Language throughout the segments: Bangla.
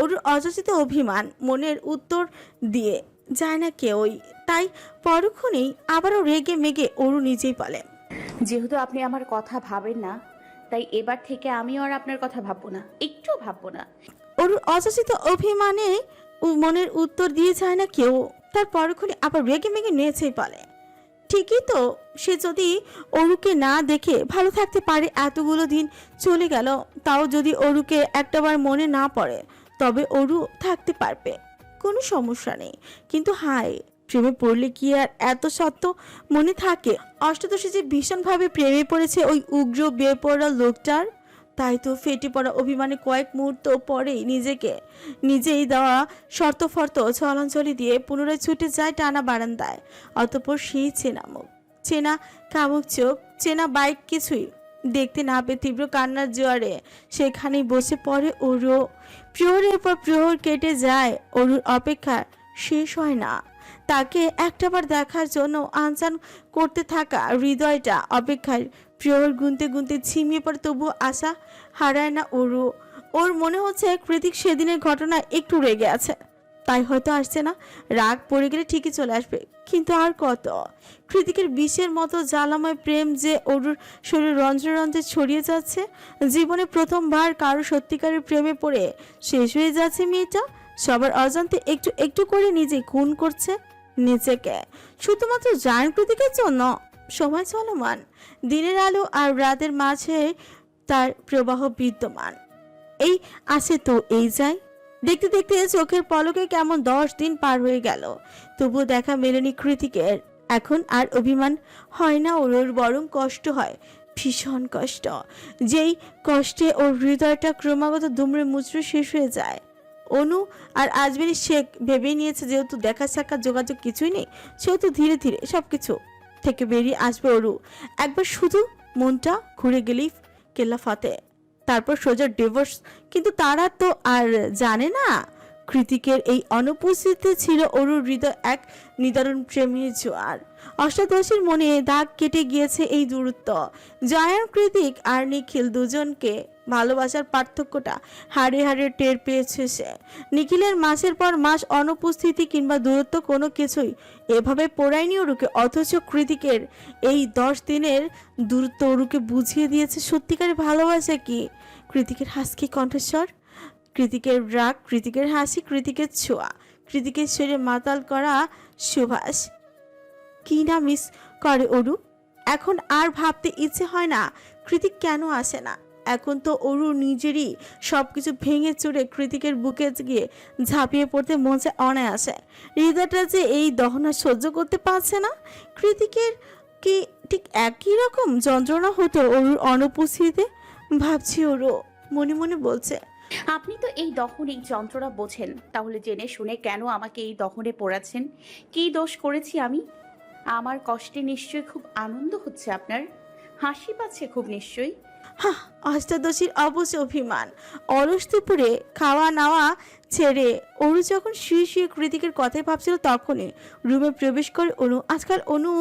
ওর অযাচিত অভিমান মনের উত্তর দিয়ে যায় না কেউই। তাই পরক্ষণেই আবারও রেগে মেগে অরু নিজেই বলে যেহেতু আপনি আমার কথা ভাবেন না তাই এবার থেকে আমি আর আপনার কথা ভাববো না একটুও ভাববো না। ওর অযাচিত অভিমানে মনের উত্তর দিয়ে যায় না কেউ। তার পরক্ষণে আবার রেগে মেগে নিয়েছেই বলে ঠিকই তো সে যদি অরুকে না দেখে ভালো থাকতে পারে এতগুলো দিন চলে গেল তাও যদি অরুকে একটাবার মনে না পড়ে তবে অরু থাকতে পারবে। কোনো সমস্যা নেই। কিন্তু হায়, প্রেমে পড়লে কি আর এত সত্য মনে থাকে? অষ্টাদশী যে ভীষণভাবে প্রেমে পড়েছে ওই উগ্র বেপরা লোকটার, তাই তো ফেটে পড়া অভিমানে কয়েক মুহূর্ত পরেই নিজেকে, নিজেই দেওয়া শর্ত ফর্ত চলাঞ্চলি দিয়ে পুনরায় ছুটে যায় টানা বারান্দায়। অতপর সেই চেনা মুখ, চেনা কামুক চোখ, চেনা বাইক কিছুই দেখতে না পেয়ে তীব্র কান্নার জোয়ারে সেখানেই বসে পড়ে ওরও প্রহরের পর প্রহর কেটে যায়, অরুর অপেক্ষা শেষ হয় না। তাকে একটাবার দেখার জন্য আনচান করতে থাকা হৃদয়টা অপেক্ষায় প্রহর গুনতে গুনতে ঝিমিয়ে পড়ে তবু আশা হারায় না ওরও ওর মনে হচ্ছে কৃতিক সেদিনের ঘটনা একটু রেগে আছে। তাই হয়তো আসছে না। রাগ পড়ে গেলে ঠিকই চলে আসবে। কিন্তু আর কত? কৃতিকের বিষের মতো জ্বালাময় প্রেম যে ওর শরীর রঞ্জে রঞ্জে ছড়িয়ে যাচ্ছে, জীবনে প্রথমবার কারও সত্যিকারের প্রেমে পড়ে শেষ হয়ে যাচ্ছে মেয়েটা। সবার অজান্তে একটু একটু করে নিজে খুন করছে নিজেকে। শুধুমাত্র জান কৃতিকের জন্য? সময় চলমান। দিনের আলো আর রাতের মাঝে তার প্রবাহ বিদ্যমান। এই আছে তো, এই যায়। দেখতে দেখতে চোখের পলকে কেমন দশ দিন পার হয়ে গেল। তবুও দেখা মেলেনি কৃতিকের। এখন আর অভিমান হয় না ওর বরং কষ্ট হয়। ভীষণ কষ্ট। যেই কষ্টে ওর হৃদয়টা ক্রমাগত দুমড়ে মুচড়ে শেষ হয়ে যায়। অনু আর আজমেরি শেখ ভেবেই নিয়েছে যেহেতু দেখা সাক্ষাৎ যোগাযোগ কিছুই নেই, সেহেতু ধীরে ধীরে সব কিছু থেকে বেরিয়ে আসবে অরু। একবার শুধু মনটা ঘুরে গেলেই কেল্লা ফতে। তারপর সোজা ডিভোর্স কিন্তু তারা তো আর জানে না কৃতিকের এই অনুপস্থিতি ছিল অরুর হৃদয় এক নিদারুণ প্রেমের জোয়ার। অষ্টাদশীর মনে দাগ কেটে গিয়েছে এই দূরত্ব। জয়ান কৃতিক আর নিখিল দুজনকে ভালোবাসার পার্থক্যটা হাড়ে হাড়ে টের পেয়েছে সে। নিখিলের মাসের পর মাস অনুপস্থিতি কিংবা দূরত্ব কোনো কিছুই এভাবে পড়ায়নি অরুকে, অথচ কৃতিকের এই দশ দিনের দূরত্ব অরুকে বুঝিয়ে দিয়েছে, সত্যিকারের ভালোবাসা কি? কৃতিকের হাসকি কণ্ঠস্বর। কৃতিকের রাগ, কৃতিকের হাসি, কৃতিকের ছোঁয়া, কৃতিকের শরীরে মাতাল করা সুভাষ। কি না মিস করে অরু? এখন আর ভাবতে ইচ্ছে হয় না, কৃতিক কেন আসে না? এখন তো অরু নিজেরই সব কিছু ভেঙে চুরে কৃতিকের বুকে গিয়ে ঝাঁপিয়ে পড়তে মঞ্চে অনায়াসে। হৃদয়টা যে এই দহনা সহ্য করতে পারছে না? কৃতিকের কি ঠিক একই রকম যন্ত্রণা হতো অরুর অনুপস্থিতিতে? ভাবছি ওরও মনে মনে বলছে। আপনি তো এই দহন এই যন্ত্রণা বোঝেন। তাহলে জেনে শুনে কেন আমাকে এই দহনে পোড়াচ্ছেন? কী দোষ করেছি আমি? আমার কষ্টে নিশ্চয়ই খুব আনন্দ হচ্ছে আপনার। হাসি পাচ্ছে খুব নিশ্চয়ই। হা অষ্টাদশীর অবশ্য অভিমান। অলস দুপুরে খাওয়া নাওয়া ছেড়ে অনু যখন শুয়ে শুয়ে কৃতিকের কথাই ভাবছিল তখনই রুমে প্রবেশ করে অনু আজকাল অনু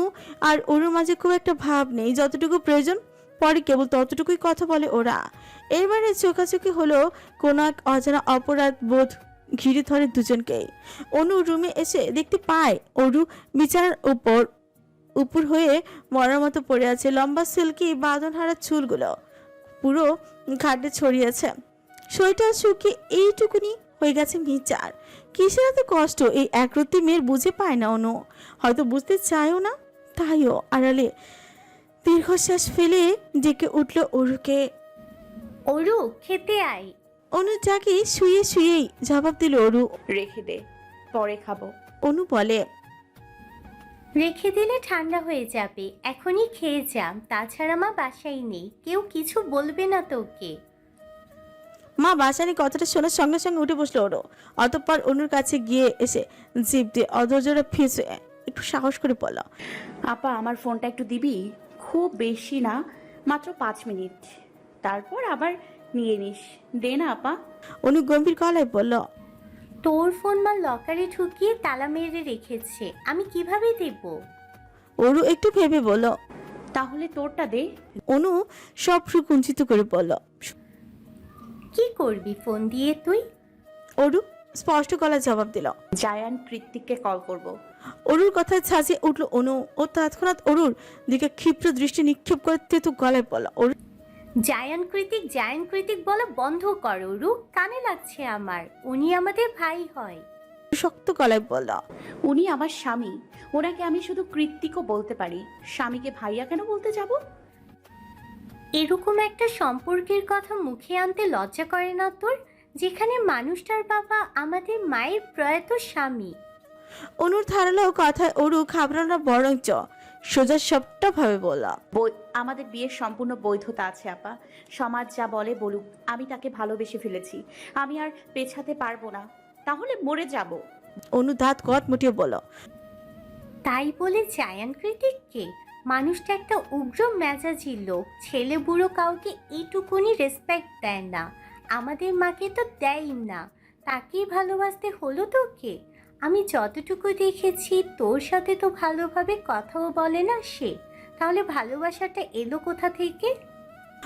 আর অনুর মাঝে খুব একটা ভাব নেই, যতটুকু প্রয়োজন পরে কেবল ততটুকুই কথা বলে ওরা। এবারে চোখাচোখি হলো কোনো এক অজানা অপরাধ বোধ ঘিরে ধরে দুজনকেই অনু রুমে এসে দেখতে পায়, অরু বিছানার উপর উপর হয়ে মরার মতো পড়ে আছে লম্বা সিল্কি বাঁধনহারা চুলগুলো। পুরো ঘাটে ছড়িয়েছে শরীরটা শুকিয়ে এইটুকুনি হয়ে গেছে মিচার কিসের এত কষ্ট? এই একরত্তি মেয়ের বুঝে পায় না অনু। হয়তো বুঝতে চায়ও না। তাইও আড়ালে দীর্ঘশ্বাস ফেলে ডেকে উঠল অরুকে। অরু খেতে আয়। অনু যাকে শুয়ে শুয়েই জবাব দিল অরু। রেখে দে পরে খাব। অনু বলে রেখে দিলে ঠান্ডা হয়ে যাবে এখনই খেয়ে যাম তাছাড়া মা বাসায় নেই কেউ কিছু বলবে না তোকে। মা বাসানি কথাটা শোনার সঙ্গে সঙ্গে উঠে বসল ওরও অতঃপর অনুর কাছে গিয়ে এসে জিপ দিয়ে অধৈর্যরা ফিসে একটু সাহস করে বলল আপা আমার ফোনটা একটু দিবি? খুব বেশি না মাত্র পাঁচ মিনিট। তারপর আবার নিয়ে নিস। দে না আপা। অনু গম্ভীর গলায় বলল তোর ফোন মা লকারে ঢুকিয়ে তালা মেরে রেখেছে আমি কীভাবে দেব? অরু একটু ভেবে বলল তাহলে তোরটা দে। অনু সব সুকুঞ্চিত করে বলল কি করবি ফোন দিয়ে তুই? অরু স্পষ্ট গলায় জবাব দিল। জায়ান কৃত্তিককে কল করব। অরুর কথায় ছাঁচিয়ে উঠল অনু ও তৎক্ষণাৎ অরুর দিকে ক্ষিপ্র দৃষ্টি নিক্ষেপ করে তেতু গলায় বলল অরু জায়ান কৃতিক জায়ান কৃতিক বলা বন্ধ করো রু কানে লাগছে আমার উনি আমাদের ভাই হয়। শক্ত গলায় বলল উনি আমার স্বামী ওনাকে আমি শুধু কৃত্তিকও বলতে পারি স্বামীকে ভাইয়া কেন বলতে যাব? এরকম একটা সম্পর্কের কথা মুখে আনতে লজ্জা করে না তোর? যেখানে মানুষটার বাবা আমাদের মায়ের প্রয়াত স্বামী। অনুর ধারালো কথায় অরু খাবরানো বরঞ্চ সোজা সবটা ভাবে বলল বই আমাদের বিয়ের সম্পূর্ণ বৈধতা আছে আপা। সমাজ যা বলে বলুক আমি তাকে ভালোবেসে ফেলেছি। আমি আর পেছাতে পারব না। তাহলে মরে যাব। অনু দাঁত কট মুটিয়ে বলল তাই বলে জায়ান কৃতিককে মানুষটা একটা উগ্র মেজাজি লোক ছেলে বুড়ো কাউকে এইটুকুনি রেসপেক্ট দেয় না। আমাদের মাকে তো দেয়ই না। তাকেই ভালোবাসতে হলো তোকে? আমি যতটুকু দেখেছি তোর সাথে তো ভালোভাবে কথাও বলে না সে। তাহলে ভালোবাসাটা এলো কোথা থেকে?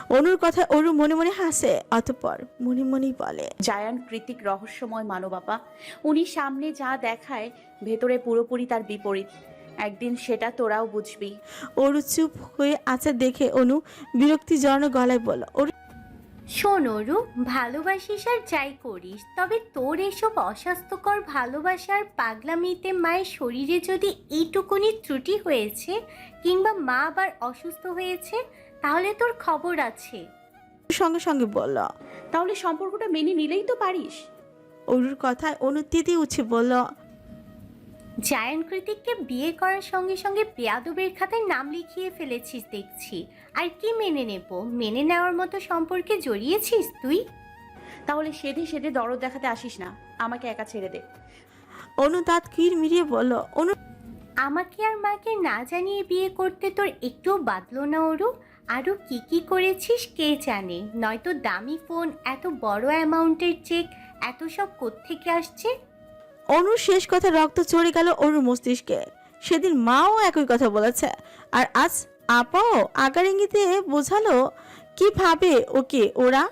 অনুর কথায় অরু মনে মনে হাসে অতঃপর মনে মনেই বলে। জায়ান কৃতিক রহস্যময় মানবাপা উনি সামনে যা দেখায় ভেতরে পুরোপুরি তার বিপরীত। একদিন সেটা তোরাও বুঝবি। অরু চুপ হয়ে আছে দেখে অনু বিরক্তি জড়ানো গলায় বলল অরু শোন অরু ভালোবাসিস আর যাই করিস, তবে তোর এসব অস্বাস্থ্যকর ভালোবাসার পাগলামিতে মায়ের শরীরে যদি এইটুকুনি ত্রুটি হয়েছে, কিংবা মা আবার অসুস্থ হয়েছে, তাহলে তোর খবর আছে। সঙ্গে সঙ্গে বলল, তাহলে সম্পর্কটা মেনে নিলেই তো পারিস। অরুর কথায় অনু তিতি উঠে বলল জায়ান কৃতিককে বিয়ে করার সঙ্গে সঙ্গে পেয়াদবের খাতায় নাম লিখিয়ে ফেলেছিস দেখছি। আর কি মেনে নেব? মেনে নেওয়ার মতো সম্পর্কে জড়িয়েছিস তুই? তাহলে সেধে সেধে দরদ দেখাতে আসিস না। আমাকে একা ছেড়ে দে। অনু দাঁত কির মিরিয়ে বলল অনু আমাকে আর মাকে না জানিয়ে বিয়ে করতে তোর একটুও বাদলো না ওরু আরও কি কি করেছিস কে জানে? নয়তো দামি ফোন এত বড় অ্যামাউন্টের চেক এত সব কোত্থেকে আসছে? অনুর শেষ কথা রক্ত চড়ে গেল অনুর মস্তিষ্কে। সেদিন মাও একই কথা বলেছে। আর আজ আপাও আগার ইঙ্গিতে বোঝালো, কি ভাবে ওকে, ওরা?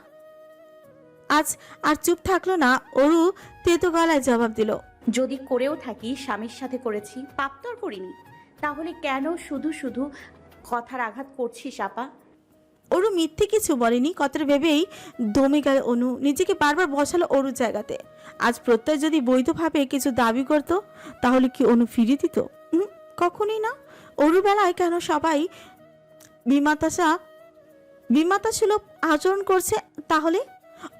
আজ আর চুপ থাকল না, অরু তেতো গলায় জবাব দিল, যদি করেও থাকি, স্বামীর সাথে করেছি, পাপ করিনি। তাহলে কেন শুধু শুধু কথার আঘাত করছিস, আপা? অরু মিথ্যে কিছু বলেনি, কথাটা ভেবেই দমে গেল অনু। নিজেকে বারবার বসালো অরুর জায়গাতে। আজ প্রত্যয় যদি বৈধভাবে কিছু দাবি করত, তাহলে কি অনু ফিরিয়ে দিত? কখনোই না। অরু বেলায় কেন সবাই বিমাতাসা বিমাতা ছিল আচরণ করছে তাহলে?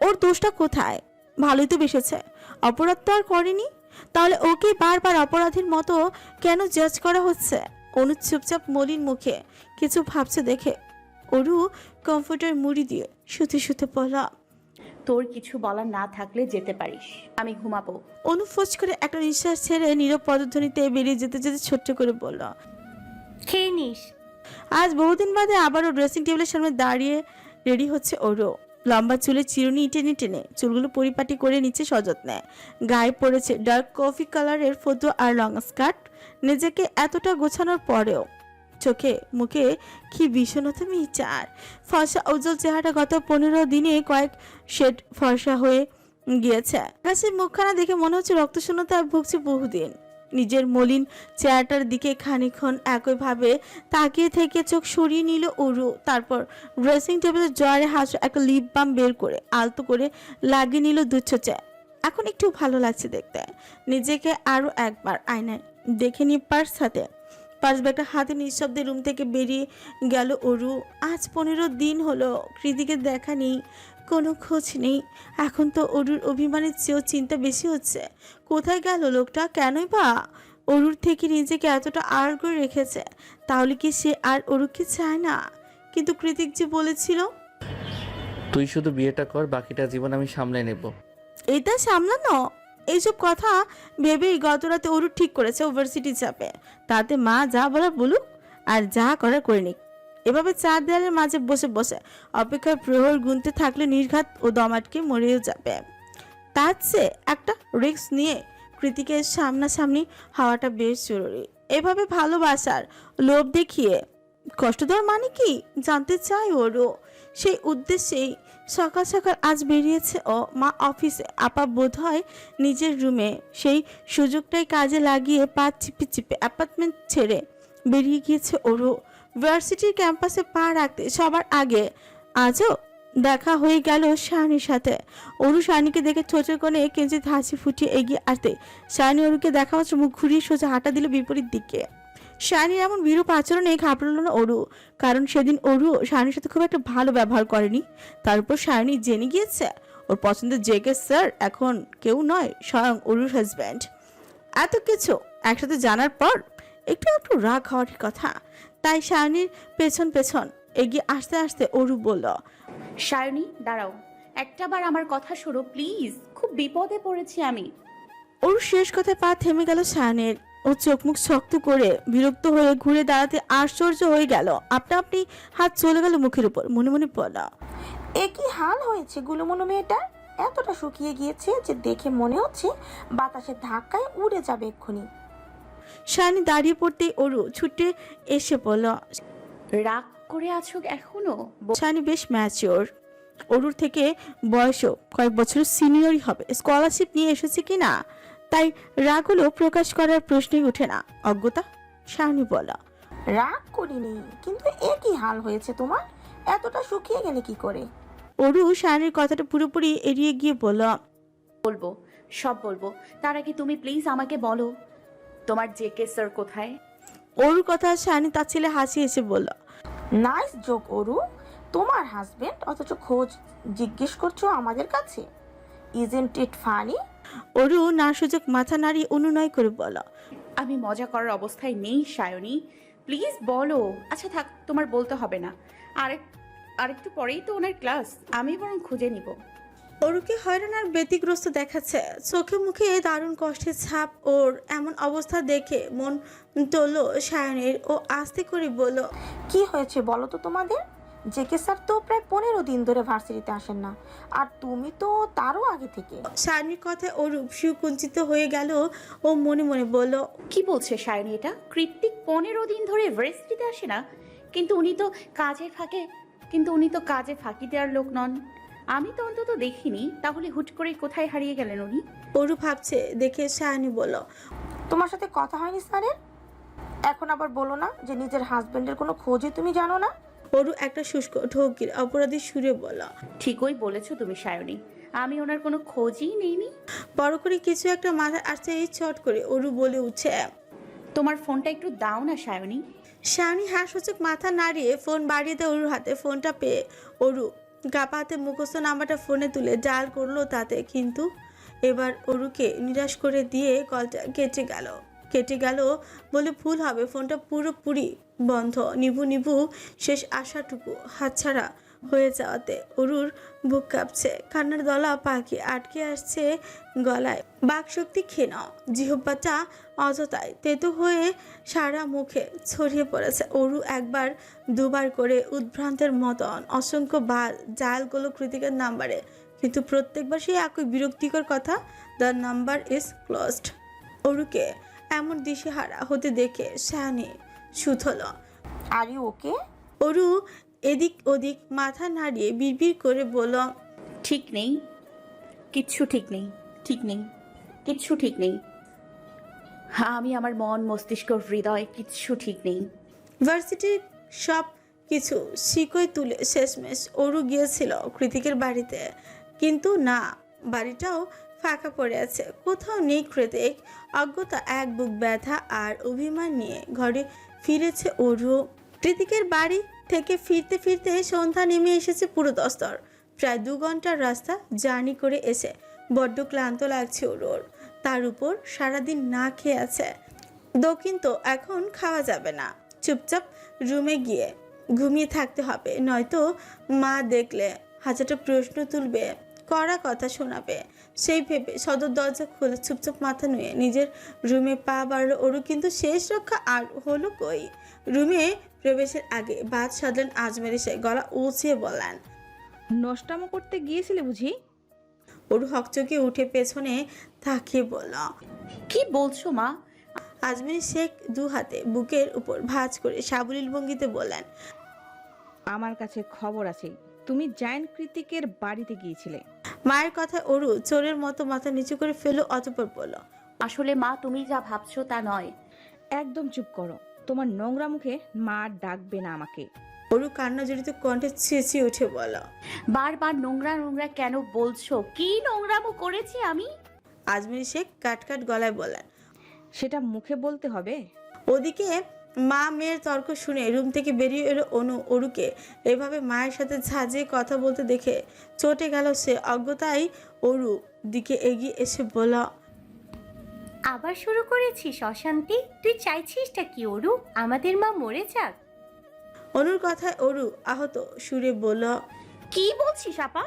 ওর দোষটা কোথায়? ভালোই তো বেসেছে। অপরাধ তো আর করেনি। তাহলে ওকে বারবার অপরাধীর মতো কেন জাজ করা হচ্ছে? অনু চুপচাপ মলিন মুখে কিছু ভাবছে দেখে। অরু কমফোর্টার মুড়ি দিয়ে শুতে শুতে পড়া তোর কিছু বলার না থাকলে যেতে পারিস। আমি ঘুমাবো। অনু অনুফোজ করে একটা নিঃশ্বাস ছেড়ে নীরব পদধ্বনিতে বেরিয়ে যেতে যেতে ছোট্ট করে বলল খেয়ে নিস। আজ বহুদিন বাদে আবারও ড্রেসিং টেবিলের সামনে দাঁড়িয়ে রেডি হচ্ছে ওরও লম্বা চুলে চিরুনি টেনে টেনে চুলগুলো পরিপাটি করে নিচে সযত্নে। গায়ে পড়েছে ডার্ক কফি কালারের ফটো আর লং স্কার্ট। নিজেকে এতটা গোছানোর পরেও চোখে, মুখে কি বিষণ্ণতা মিচার ফর্সা উজ্জ্বল চেহারা গত পনেরো দিনে কয়েক শেড ফর্সা হয়ে গিয়েছে। আকাশের মুখখানা দেখে মনে হচ্ছে রক্তশূন্যতায় ভুগছে বহুদিন। নিজের মলিন চেহারাটার দিকে খানিক্ষণ একইভাবে তাকিয়ে থেকে চোখ সরিয়ে নিল উরু তারপর ড্রেসিং টেবিলের জয়ারে হাস একটা লিপ বাম বের করে আলতো করে লাগিয়ে নিল দুচ্ছচে এখন একটু ভালো লাগছে দেখতে। নিজেকে আরও একবার আয়নায় দেখে নি পার্স হাতে। পার্স ব্যাগটা হাতে নিঃশব্দে রুম থেকে বেরিয়ে গেল অরু। আজ পনেরো দিন হলো কৃতিকে দেখা নেই কোনো খোঁজ নেই। এখন তো অরুর অভিমানের চেয়েও চিন্তা বেশি হচ্ছে। কোথায় গেল লোকটা? কেনই বা? অরুর থেকে নিজেকে এতটা আড় করে রেখেছে তাহলে কি সে আর অরুকে চায় না? কিন্তু কৃতিক যে বলেছিল তুই শুধু বিয়েটা কর বাকিটা জীবন আমি সামলে নেব। এটা সামলানো? এইসব কথা ভেবেই গত রাতে অরু ঠিক করেছে ওভার্সিটি চাপে। তাতে মা যা বলার বলুক, আর যা করার করে নিক। এভাবে চার দেয়ালের মাঝে বসে বসে অপেক্ষার প্রহর গুনতে থাকলে নির্ঘাত ও দমাটকে মরেও যাবে। তার চেয়ে একটা রিস্ক নিয়ে কৃতিকের সামনাসামনি হওয়াটা বেশ জরুরি। এভাবে ভালোবাসার লোভ দেখিয়ে কষ্ট দেওয়ার মানে কি? জানতে চাই ওরও সেই উদ্দেশ্যেই সকাল সকাল আজ বেরিয়েছে ও মা অফিসে, আপা বোধ হয় নিজের রুমে। সেই সুযোগটাই কাজে লাগিয়ে পা চিপে চিপে অ্যাপার্টমেন্ট ছেড়ে বেরিয়ে গিয়েছে ওরও ভার্সিটির ক্যাম্পাসে পা রাখতে সবার আগে আজও দেখা হয়ে গেল শাহানির সাথে। অরু শাহানিকে দেখে ছোটের কোণে কিঞ্চিত হাসি ফুটিয়ে এগিয়ে আসতে। শাহানি অরুকে দেখা মাত্র মুখ ঘুরিয়ে সোজা হাঁটা দিল বিপরীত দিকে। শাহানির এমন বিরূপ আচরণে ঘাবড়ালো না অরু কারণ সেদিন অরু শাহানির সাথে খুব একটা ভালো ব্যবহার করেনি। তার উপর শাহানি জেনে গিয়েছে ওর পছন্দের জেকে স্যার এখন কেউ নয় স্বয়ং অরুর হাজব্যান্ড এত কিছু একসাথে জানার পর একটু একটু রাগ হওয়ার কথা তাই শাহানির পেছন পেছন এগিয়ে আসতে আসতে অরু বলল সায়নী দাঁড়াও একটাবার আমার কথা শোনো প্লিজ খুব বিপদে পড়েছি আমি। ওর শেষ কথায় পা থেমে গেল শাহানের ও চোখ মুখ শক্ত করে বিরক্ত হয়ে ঘুরে দাঁড়াতে আশ্চর্য হয়ে গেল। আপনা আপনি হাত চলে গেল মুখের উপর মনে মনে পড়ল এ কি হাল হয়েছে গুলুমুলু মেয়েটার এতটা শুকিয়ে গিয়েছে যে দেখে মনে হচ্ছে বাতাসের ধাক্কায় উড়ে যাবে এক্ষুনি। শাহানি দাঁড়িয়ে পড়তেই অরু ছুটে এসে পড়ল রাগ করে আছো এখনও? শাহানি বেশ ম্যাচিওর অরুর থেকে বয়সও কয়েক বছর সিনিয়রই হবে। স্কলারশিপ নিয়ে এসেছে কি না তাই রাগগুলো প্রকাশ করার প্রশ্নই ওঠে না। অজ্ঞতা? শাহানি বলা রাগ করিনি কিন্তু এ কি হাল হয়েছে তোমার? এতটা শুকিয়ে গেলে কি করে? অরু শাহানির কথাটা পুরোপুরি এড়িয়ে গিয়ে বলল বলব সব বলব। তার আগে তুমি প্লিজ আমাকে বলো তোমার জেকে স্যার কোথায়? অরুর কথা শাহানি তার ছেলে হাসি এসে বলল নাইস যোগ অরু তোমার হাজবেন্ড অথচ খোঁজ জিজ্ঞেস করছ আমাদের কাছে? ইজেন্ট ইট ফানি অরু না সুযোগ মাথা নাড়ি অনুনয় করে বলল আমি মজা করার অবস্থায় নেই সায়নী। প্লিজ বলো। আচ্ছা থাক তোমার বলতে হবে না। আরেক আরেকটু পরেই তো ওনার ক্লাস। আমি বরং খুঁজে নিব। অরুকে হয়রান আর ব্যতিগ্রস্ত দেখাচ্ছে। চোখে মুখে দারুণ কষ্টের ছাপ ওর এমন অবস্থা দেখে মন টল সায়নের ও আস্তে করে বলল কি হয়েছে বলো তো তোমাদের? জেকে স্যার তো প্রায় পনেরো দিন ধরে ভার্সিটিতে আসেন না। আর তুমি তো তারও আগে থেকে। সায়নির কথায় অরূপ সুকুঞ্চিত হয়ে গেল ও মনে মনে বলল কি বলছে সায়নী এটা? কৃত্তিক পনেরো দিন ধরে ভার্সিটিতে আসে না? কিন্তু উনি তো কাজে ফাঁকে কিন্তু উনি তো কাজে ফাঁকি দেওয়ার লোক নন। আমি তো অন্তত দেখিনি তাহলে হুট করে কোথায় হারিয়ে গেলেন উনি? অরু ভাবছে দেখে সায়নি বলল তোমার সাথে কথা হয়নি স্যারের? এখন আবার বলো না যে নিজের হাজবেন্ডের কোনো খোঁজই তুমি জানো না? অরু একটা শুষ্ক ঢোকির অপরাধী সুরে বলল ঠিকই বলেছ তুমি সায়নী। আমি ওনার কোনো খোঁজই নেইনি। বড় করে কিছু একটা মাথায় আসতে এই চট করে অরু বলে উঠছে তোমার ফোনটা একটু দাও না সায়নী। শাওনি হাসূচক মাথা নাড়িয়ে ফোন বাড়িয়ে দেয় অরুর হাতে। ফোনটা পেয়ে অরু গাপা হাতে মুখস্থ নাম্বারটা ফোনে তুলে ডায়াল করল তাতে। কিন্তু এবার অরুকে নিরাশ করে দিয়ে কলটা কেটে গেল। কেটে গেল বলে ভুল হবে। ফোনটা পুরোপুরি বন্ধ। নিভু নিভু শেষ আশাটুকু হাতছাড়া হয়ে যাওয়াতে অরুর বুক কাঁপছে। কান্নার দলা পাখি আটকে আসছে গলায়। বাকশক্তি ক্ষীণ জিহ্বাটা অযথায় তেতো হয়ে সারা মুখে ছড়িয়ে পড়েছে। অরু একবার দুবার করে উদ্ভ্রান্তের মতন অসংখ্য বার জালগুলো কৃতিকের নাম্বারে, কিন্তু প্রত্যেকবার সেই একই বিরক্তিকর কথা দ্য নাম্বার ইজ ক্লোজড অরুকে এমন দিশেহারা হতে দেখে শানি Suthol. Are you okay? Aru এদিক ওদিক মাথা নাড়িয়ে বিড়বিড় করে বলল ঠিক নেই। কিচ্ছু ঠিক নেই ঠিক নেই কিচ্ছু ঠিক নেই। হ্যাঁ আমি আমার মন মস্তিষ্ক হৃদয় কিচ্ছু ঠিক নেই। ভার্সিটির সব কিছু শিকই তুলে শেষমেশ অরু গিয়েছিল কৃতিকের বাড়িতে। কিন্তু না বাড়িটাও ফাঁকা পড়ে আছে। কোথাও নেই কৃতিক। অজ্ঞতা, এক বুক ব্যথা আর অভিমান নিয়ে ঘরে ফিরেছে অরু। কৃতিকের বাড়ি থেকে ফিরতে ফিরতে সন্ধ্যা নেমে এসেছে পুরো দস্তর। প্রায় দু ঘণ্টার রাস্তা জার্নি করে এসে বড্ড ক্লান্ত লাগছে ওর তার উপর সারাদিন না খেয়ে আছে। দক্ষিণ তো এখন খাওয়া যাবে না। চুপচাপ রুমে গিয়ে ঘুমিয়ে থাকতে হবে, নয়তো মা দেখলে হাজারটা প্রশ্ন তুলবে, কড়া কথা শোনাবে। সেই ভেবে সদর দরজা খুলে চুপচাপ মাথা নুয়ে নিজের রুমে পা বাড়লো ওরও কিন্তু শেষ রক্ষা আর হলো কই? রুমে প্রবেশের আগে বাদ সাধলেন আজমের এসে গলা উঁচিয়ে বললেন নষ্টামো করতে গিয়েছিলে বুঝি? ওর হকচকে উঠে পেছনে তাকিয়ে বলল কি বলছো মা? আজমের শেখ দু হাতে বুকের উপর ভাঁজ করে সাবলীল ভঙ্গিতে বললেন আমার কাছে খবর আছে তুমি জায়ান কৃতিকের বাড়িতে গিয়েছিলে। মায়ের কথায় অরু চোরের মতো মাথা নিচু করে ফেলো অতপর বলল আসলে মা তুমি যা ভাবছ তা নয়। একদম চুপ করো তোমার নোংরা মুখে মা আর ডাকবে না আমাকে। অরু কান্না জড়িত কণ্ঠে চেঁচিয়ে উঠে বলল বারবার নোংরা নোংরা কেন বলছো? কি নোংরামো করেছি আমি? আজমির শেখ কাটকাট গলায় বলেন সেটা মুখে বলতে হবে? ওদিকে মা মেয়ের তর্ক শুনে রুম থেকে বেরিয়ে এলো অনু অরুকে। এভাবে মায়ের সাথে ঝাঁঝিয়ে কথা বলতে দেখে চটে গেল সে। অজ্ঞতাই অরু দিকে এগিয়ে এসে বলল আবার শুরু করেছিস অশান্তি? তুই চাইছিসটা কি অরু? আমাদের মা মরে যাক। অনুর কথায় অরু আহত সুরে বলল কি বলছিস আপা?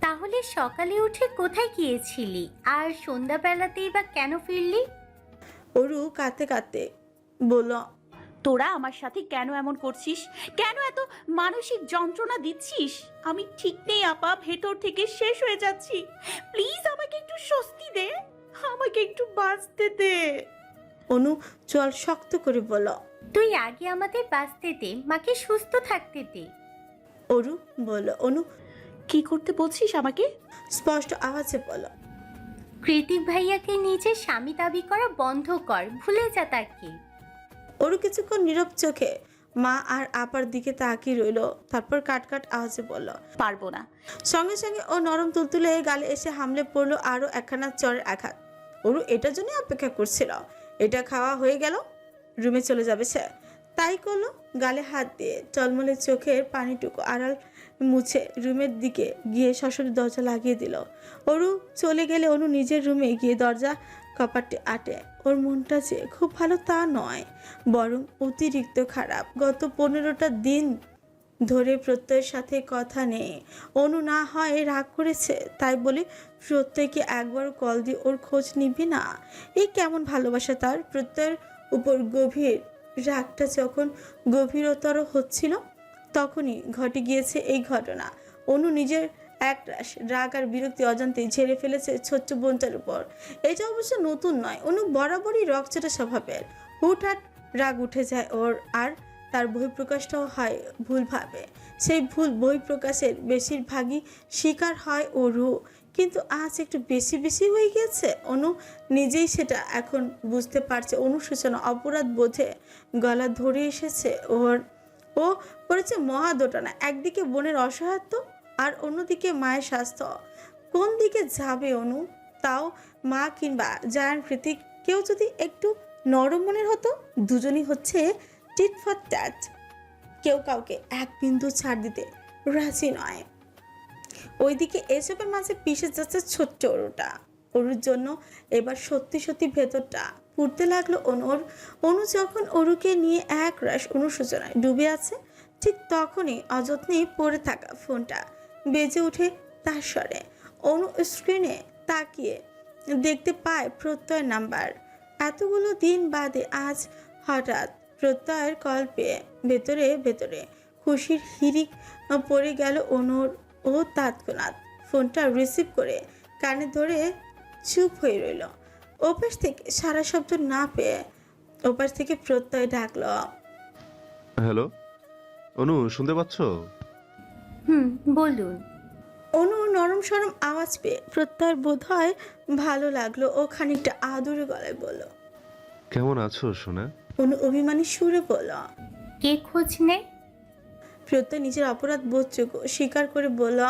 তাহলে সকালে উঠে কোথায় গিয়েছিলি? আর সন্ধ্যাবেলাতেই বা কেন ফিরলি? অরু কাঁদতে কাঁদতে বলল তোরা আমার সাথে কেন এমন করছিস? কেন এত মানসিক যন্ত্রণা দিচ্ছিস? আমি ঠিক নেই আপা। ভেতর থেকে শেষ হয়ে যাচ্ছি। প্লিজ আমাকে একটু স্বস্তি দে। আমাকে একটু বাঁচতে দে। অনু চল শক্ত করে বলল তুই আগে আমাদের বাঁচতে দে মাকে সুস্থ থাকতে দে। অরু বলল অনু কি করতে বলছিস আমাকে? স্পষ্ট আওয়াজে বলল কৃতিক ভাইয়াকে নিজের স্বামী দাবি করা বন্ধ কর ভুলে যা তাকে। অরু কিছুক্ষণ নীরব চোখে মা আর আপার দিকে তাকিয়ে রইল। তারপর কাট কাট আওয়াজে বলল পারব না। সঙ্গে সঙ্গে ও নরম তুলতুলে গালে এসে হামলে পড়ল আরও একখানা চরের আঘাত। ওরু এটার জন্য অপেক্ষা করছিল। এটা খাওয়া হয়ে গেল রুমে চলে যাবে সে। তাই করল গালে হাত দিয়ে টলমলে চোখের পানিটুকু আড়াল মুছে রুমের দিকে গিয়ে শ্বশুর দরজা লাগিয়ে দিল। অরু চলে গেলে অনু নিজের রুমে গিয়ে দরজা কপাটে আটে। ওর মনটা যে খুব ভালো তা নয়, বরং অতিরিক্ত খারাপ। গত পনেরোটা দিন ধরে প্রত্যয়ের সাথে কথা নেই। অনু না হয় রাগ করেছে, তাই বলে প্রত্যয়কে একবার কল দিয়ে ওর খোঁজ নিবি না? এই কেমন ভালোবাসা তার? প্রত্যয়ের উপর গভীর রাগটা যখন গভীরতর হচ্ছিল, তখনই ঘটে গিয়েছে এই ঘটনা। অনু নিজের একরাশ রাগ আর বিরক্তি অজান্তে ঝেড়ে ফেলেছে ছোট্ট বোনটার উপর। এটা অবশ্য নতুন নয় অনু বরাবরই রকচটা স্বভাবের। হুটহাট রাগ উঠে যায় ওর, আর তার বহিঃপ্রকাশটাও হয় ভুলভাবে। সেই ভুল বহিঃপ্রকাশের বেশিরভাগই শিকার হয় ওরও কিন্তু আজ একটু বেশি বেশি হয়ে গেছে অনু নিজেই সেটা এখন বুঝতে পারছে। অনুশোচনা, অপরাধ বোধে গলা ধরে এসেছে ওর। ও পড়েছে মহাদোটানা একদিকে বোনের অসহায়ত্ব আর অন্যদিকে মায়ের স্বাস্থ্য। কোন দিকে যাবে অনু? তাও মা কিংবা জায়ান কৃতিক কেউ যদি একটু নরম মনের হতো, দুজনই হচ্ছে টিট ফর ট্যাট কেউ কাউকে এক বিন্দু ছাড় দিতে রাজি নয়। ওইদিকে এসবের মাঝে পিষে যাচ্ছে ছোট্ট অরুটা। অরুর জন্য এবার সত্যি সত্যি ভেতরটা পুড়তে লাগল অনুর। অনু যখন অরুকে নিয়ে এক রাশ অনুশোচনায় ডুবে আছে, ঠিক তখনই অযত্নে পড়ে থাকা ফোনটা বেজে ওঠে তার স্বরে। অনু স্ক্রিনে তাকিয়ে দেখতে পায় প্রত্যয় নাম্বার এতগুলো দিন বাদে আজ হঠাৎ প্রত্যয়ের কল পেয়ে ভেতরে ভেতরে খুশির হিরিক পড়ে গেল অনুর ও তৎক্ষণাৎ। ফোনটা রিসিভ করে কানে ধরে চুপ হয়ে রইল। ওপাশ থেকে সারা শব্দ না পেয়ে ওপাশ থেকে প্রত্যয় ডাকলো। হ্যালো অনু, শুনতে পাচ্ছ? হুম বলুন। অনু নরম সরম আওয়াজ পেয়ে প্রত্যয়ের বোধ হয় ভালো লাগল ও খানিকটা আদুরে গলায় বলল কেমন আছো সোনা? অনু অভিমানী সুরে বলল কে খোঁজ নেয়? প্রত্যয় নিজের অপরাধ বোধযোগ্য স্বীকার করে বলল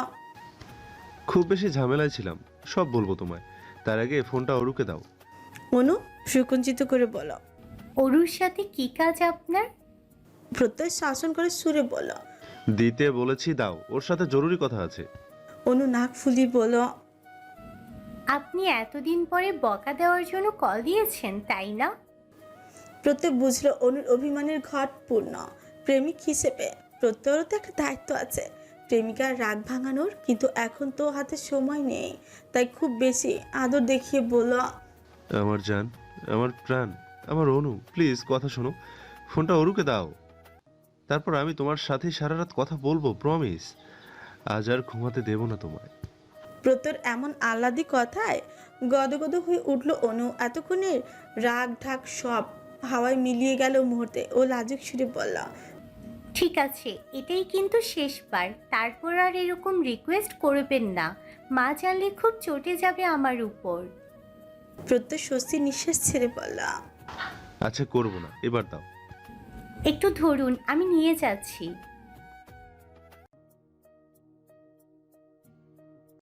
খুব বেশি ঝামেলায় ছিলাম সব বলব তোমায়। তার আগে ফোনটা অরুকে দাও। অনু সুকুঞ্চিত করে বলল অরুর সাথে কি কাজ আপনার? প্রত্যয় শাসন করে সুরে বলল দিতে বলেছি দাও। ওর সাথে জরুরি কথা আছে। অনু নাক ফুলিয়ে বলল আপনি এতদিন পরে বকা দেওয়ার জন্য কল দিয়েছেন তাই না? প্রত্যেক বুঝলো অনুর অভিমানের ঘট পূর্ণ। প্রেমিক হিসেবে প্রত্যয়েরও তো একটা দায়িত্ব আছে। প্রেমিকার রাগ ভাঙানোর কিন্তু এখন তো হাতে সময় নেই। তাই খুব বেশি আদর দেখিয়ে বলল আমার জান আমার প্রাণ আমার অনু প্লিজ কথা শোনো। ফোনটা অরুকে দাও। তারপর আমি তোমার সাথে সারা রাত কথা বলব প্রমিস আজ আর ঘুমাতে দেবো না তোমায়। প্রত্যয়ের এমন আহ্লাদি কথায় গদগদ হয়ে উঠল অনু। এতক্ষণের রাগ ঢাক সব হাওয়ায় মিলিয়ে গেল মুহূর্তে। ও লাজুক সুরে বলল ঠিক আছে এটাই কিন্তু শেষবার। তারপর আর এরকম রিকোয়েস্ট করবেন না। মা জানলে খুব চটে যাবে আমার উপর। প্রত্যয় স্বস্তি নিঃশ্বাস ছেড়ে বলল আচ্ছা করব না। এবার দাও। একটু ধরুন আমি নিয়ে যাচ্ছি।